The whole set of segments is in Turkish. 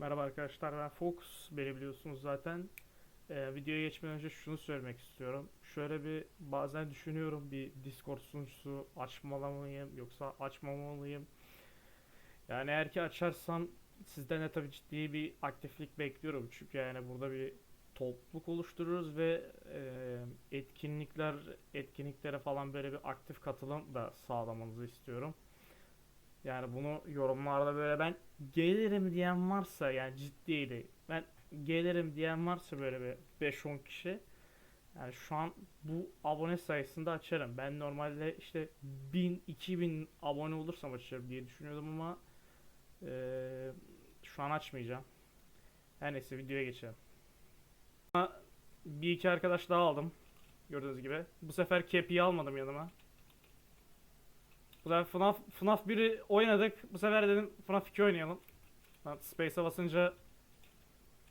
Merhaba arkadaşlar ben Fox. Beni biliyorsunuz zaten. Ee, videoya geçmeden önce şunu söylemek istiyorum. Şöyle bir bazen düşünüyorum bir Discord sunucusu açmalıyım yoksa açmamalıyım. Yani eğer ki açarsam sizden de tabii ciddi bir aktiflik bekliyorum. Çünkü yani burada bir topluluk oluştururuz ve e, etkinlikler etkinliklere falan böyle bir aktif katılım da sağlamanızı istiyorum. Yani bunu yorumlarda böyle ben gelirim diyen varsa yani ciddiydi. Ben gelirim diyen varsa böyle bir 5-10 kişi yani şu an bu abone sayısında açarım. Ben normalde işte 1000-2000 abone olursam açarım diye düşünüyordum ama eee, şu an açmayacağım. Her neyse videoya geçelim. Bir iki arkadaş daha aldım. Gördüğünüz gibi. Bu sefer Cappy'yi almadım yanıma. Bu sefer FNAF, FNAF 1'i oynadık. Bu sefer dedim FNAF 2 oynayalım. Space'e basınca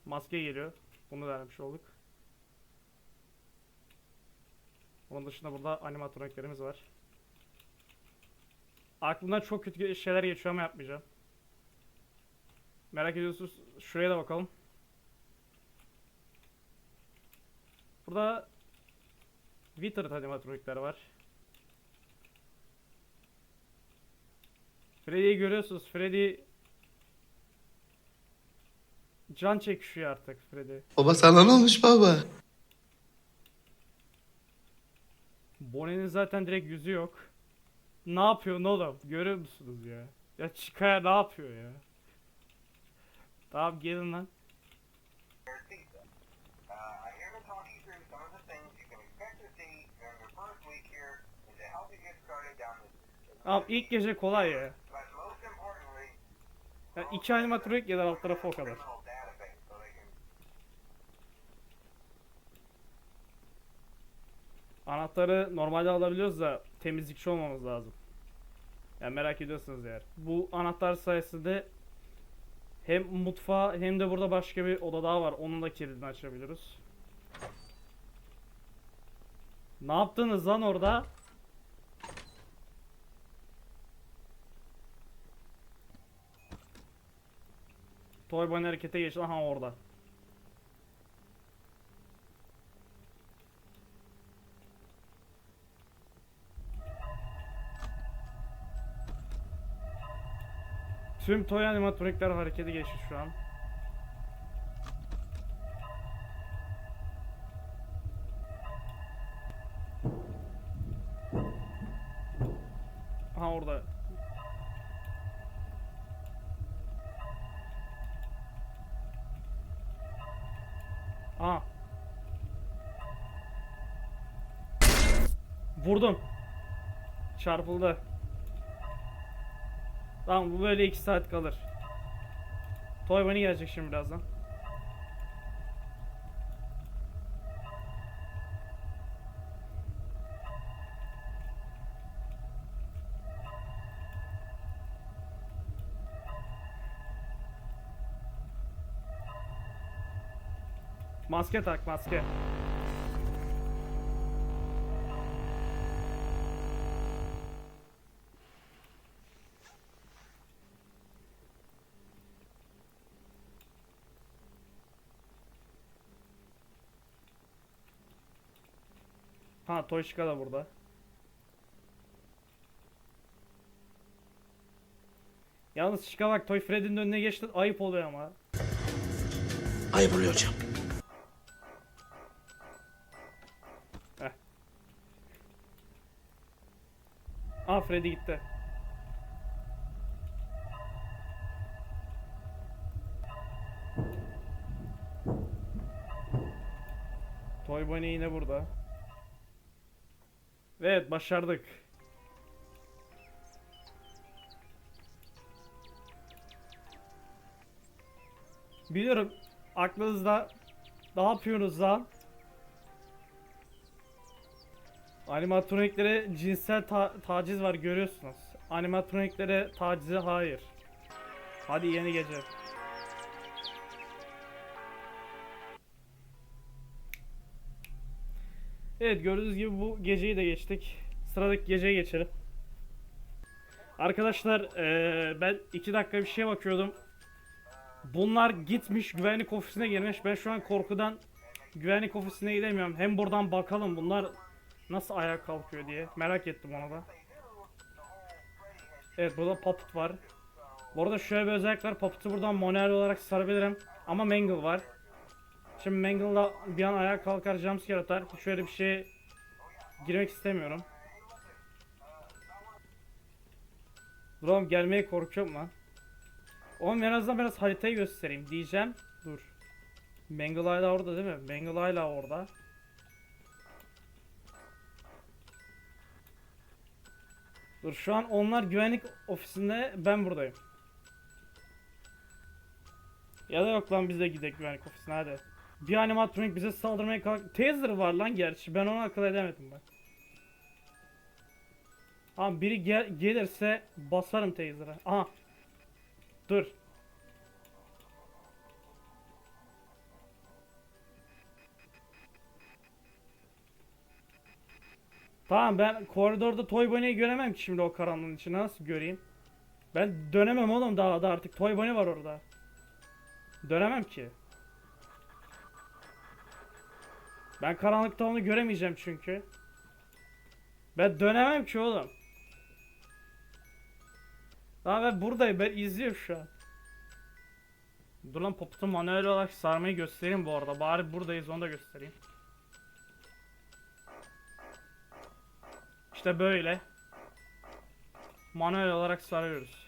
maske geliyor. Bunu da vermiş olduk. Onun dışında burada animatroniklerimiz var. Aklımdan çok kötü şeyler geçiyor ama yapmayacağım. Merak ediyorsunuz şuraya da bakalım. Burada Withered animatronikler var. Freddy'yi görüyorsunuz. Freddy can çekişiyor artık Freddy. Baba sana ne olmuş baba? Bonnie'nin zaten direkt yüzü yok. Ne yapıyor oğlum? Görüyor musunuz ya? Ya Chica ne yapıyor ya? Tamam gelin lan. I hear been talking through some of the things you can expect to see during your first week here and to help you get started down this. Tamam ilk gece kolay ya. But most importantly, ya iki animatronik ya da alt tarafı o kadar. Anahtarı normalde alabiliyoruz da temizlikçi olmamız lazım. Yani merak ediyorsunuz eğer. Bu anahtar sayesinde hem mutfağı hem de burada başka bir oda daha var. Onun da kilidini açabiliyoruz. Ne yaptınız lan orada? Toy Bunny harekete geçti. Aha orada. Tüm toy animatronikler harekete geçti şu an. Aha orada. Vurdum. Çarpıldı. Tamam bu böyle 2 saat kalır. Toy Bunny gelecek şimdi birazdan. Maske tak maske. Ha Toyşika da burada. Yalnız Şika bak Toy Freddy'nin önüne geçti ayıp oluyor ama. Ayıp oluyor hocam. Aa Freddy gitti. Toy Bunny yine burada. Evet başardık. Biliyorum aklınızda ne yapıyorsunuz lan? Animatroniklere cinsel ta- taciz var görüyorsunuz. Animatroniklere tacize hayır. Hadi yeni gece. Evet gördüğünüz gibi bu geceyi de geçtik. Sıradaki geceye geçelim. Arkadaşlar eee, ben 2 dakika bir şeye bakıyordum. Bunlar gitmiş güvenlik ofisine girmiş. Ben şu an korkudan güvenlik ofisine gidemiyorum. Hem buradan bakalım bunlar nasıl ayağa kalkıyor diye. Merak ettim onu da. Evet burada Puppet var. Bu arada şöyle bir özellik var. Puppet'ı buradan manuel olarak sarabilirim. Ama Mangle var. Şimdi Mangle'da bir an ayağa kalkar jumpscare atar. Şöyle bir şeye girmek istemiyorum. Oğlum gelmeye korkuyorum lan. Oğlum en azından biraz haritayı göstereyim diyeceğim. Dur. Mangle hala orada değil mi? Mangle hala orada. Dur şu an onlar güvenlik ofisinde ben buradayım. Ya da yok lan biz de gidelim güvenlik ofisine hadi. Bir animatronik bize saldırmaya kalk... Taser var lan gerçi ben onu akıl edemedim bak. Ama biri gel gelirse basarım taser'a. Aha. Dur. Tamam ben koridorda Toy Bunny'yi göremem ki şimdi o karanlığın içine nasıl göreyim? Ben dönemem oğlum daha da artık Toy Bunny var orada. Dönemem ki. Ben karanlıkta onu göremeyeceğim çünkü. Ben dönemem ki oğlum. Daha ben buradayım ben izliyorum şu an. Dur lan Puppet'ı manuel olarak sarmayı göstereyim bu arada. Bari buradayız onu da göstereyim. İşte böyle. Manuel olarak sarıyoruz.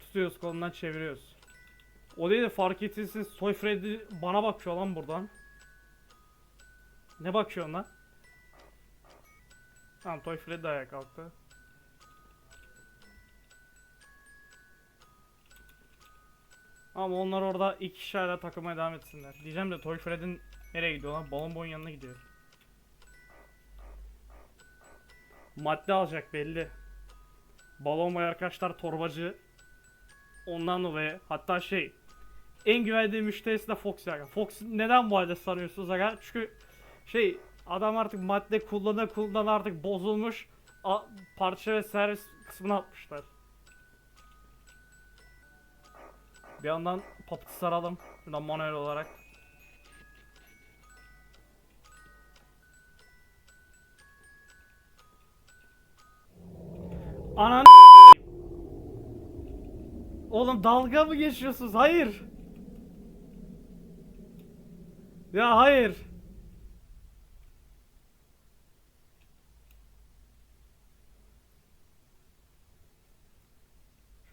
Tutuyoruz kolundan çeviriyoruz. O değil de fark ettiyseniz Toy Freddy bana bakıyor lan buradan. Ne bakıyorsun lan? Tamam Toy Freddy de ayağa kalktı. Ama onlar orada iki kişi hala takılmaya devam etsinler. Diyeceğim de Toy Freddy'nin nereye gidiyor lan? Balon boyun yanına gidiyor. Madde alacak belli. Balon boy arkadaşlar torbacı. Ondan dolayı hatta şey en güvendiği müşterisi de Fox aga. Fox neden bu halde sanıyorsunuz aga? Çünkü şey adam artık madde kullana kullana artık bozulmuş. A- parça ve servis kısmına atmışlar. Bir yandan Puppet'ı saralım. Şuradan manuel olarak. Anan Oğlum dalga mı geçiyorsunuz? Hayır. Ya hayır.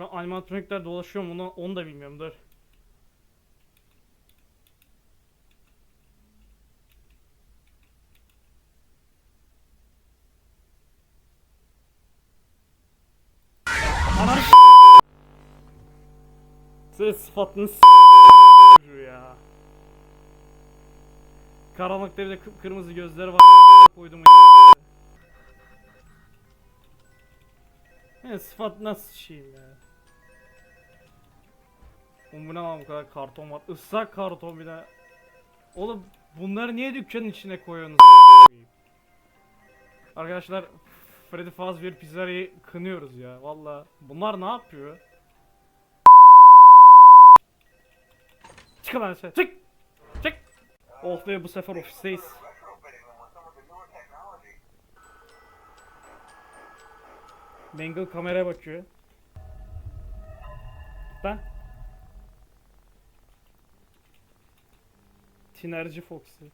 Şu an animatronikler dolaşıyor mu onu, onu da bilmiyorum dur. Ananı Ses sıfatını s- ya. Karanlıkta bir de kıpkırmızı gözleri var koydum Ne sıfat nasıl şeyim ya. Oğlum bu ne lan bu kadar karton var. Islak karton bir de. Oğlum bunları niye dükkanın içine koyuyorsunuz? Arkadaşlar Freddy Fazbear Pizzeria'yı kınıyoruz ya. Valla bunlar ne yapıyor? Çık lan aşağı çık! Çık! Oh be bu sefer ofisteyiz. Mangle kameraya bakıyor. Ben. Tinerci Foxy.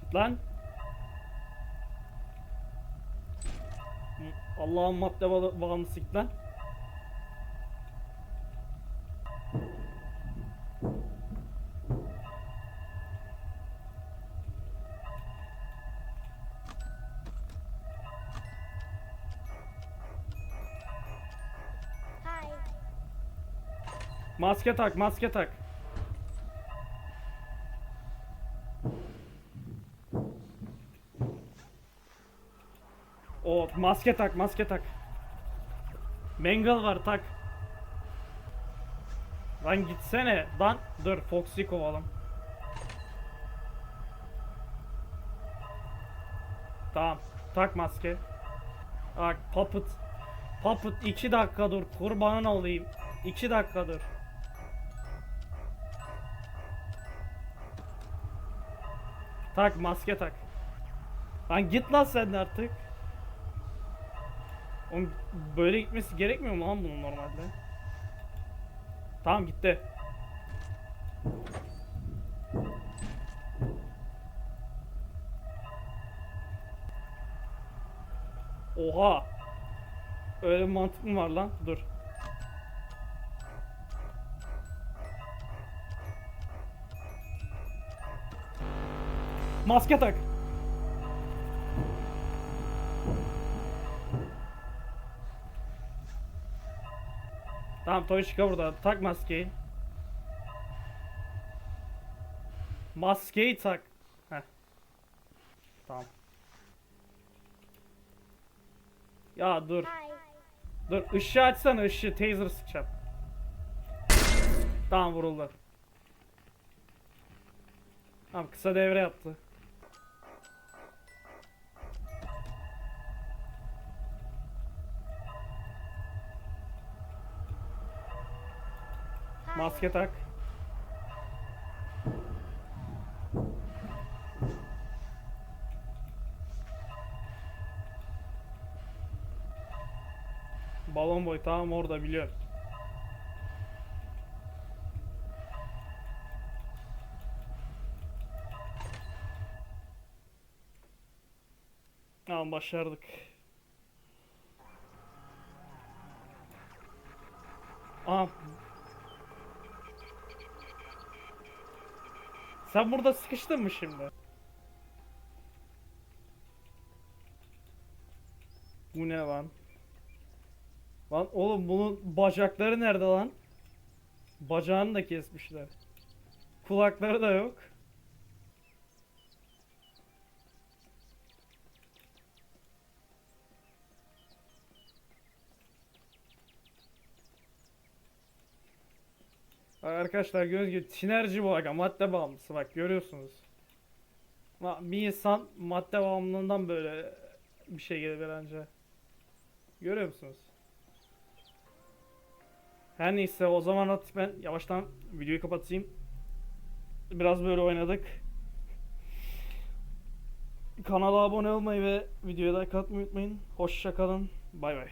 Git lan. Allah'ın madde bağ- bağımlısı git lan. Maske tak, maske tak. O maske tak, maske tak. Mangle var tak. Lan gitsene. Lan dur Foxy kovalım. Tamam. Tak maske. Bak puppet. Puppet 2 dakika dur. Kurbanın olayım. 2 dakika dur. Tak maske tak. Lan git lan sen de artık. Oğlum böyle gitmesi gerekmiyor mu lan bunun normalde? Tamam gitti. Oha. Öyle bir mantık mı var lan? Dur. Maske tak. Tamam Toyşika burada. Tak maskeyi. Maskeyi tak. Heh. Tamam. Ya dur. Dur ışığı açsana ışığı taser sıkacağım. Tamam vuruldu. Tamam kısa devre yaptı. Maske tak. Balon boy tamam orada biliyorum. Tamam başardık. Aa. Sen burada sıkıştın mı şimdi? Bu ne lan? Lan oğlum bunun bacakları nerede lan? Bacağını da kesmişler. Kulakları da yok. Arkadaşlar gördüğünüz gibi sinerji bu aga madde bağımlısı bak görüyorsunuz. Bir insan madde bağımlılığından böyle bir şey gelir bence. Görüyor musunuz? Her neyse o zaman artık ben yavaştan videoyu kapatayım. Biraz böyle oynadık. Kanala abone olmayı ve videoya like atmayı unutmayın. Hoşça kalın. Bay bay.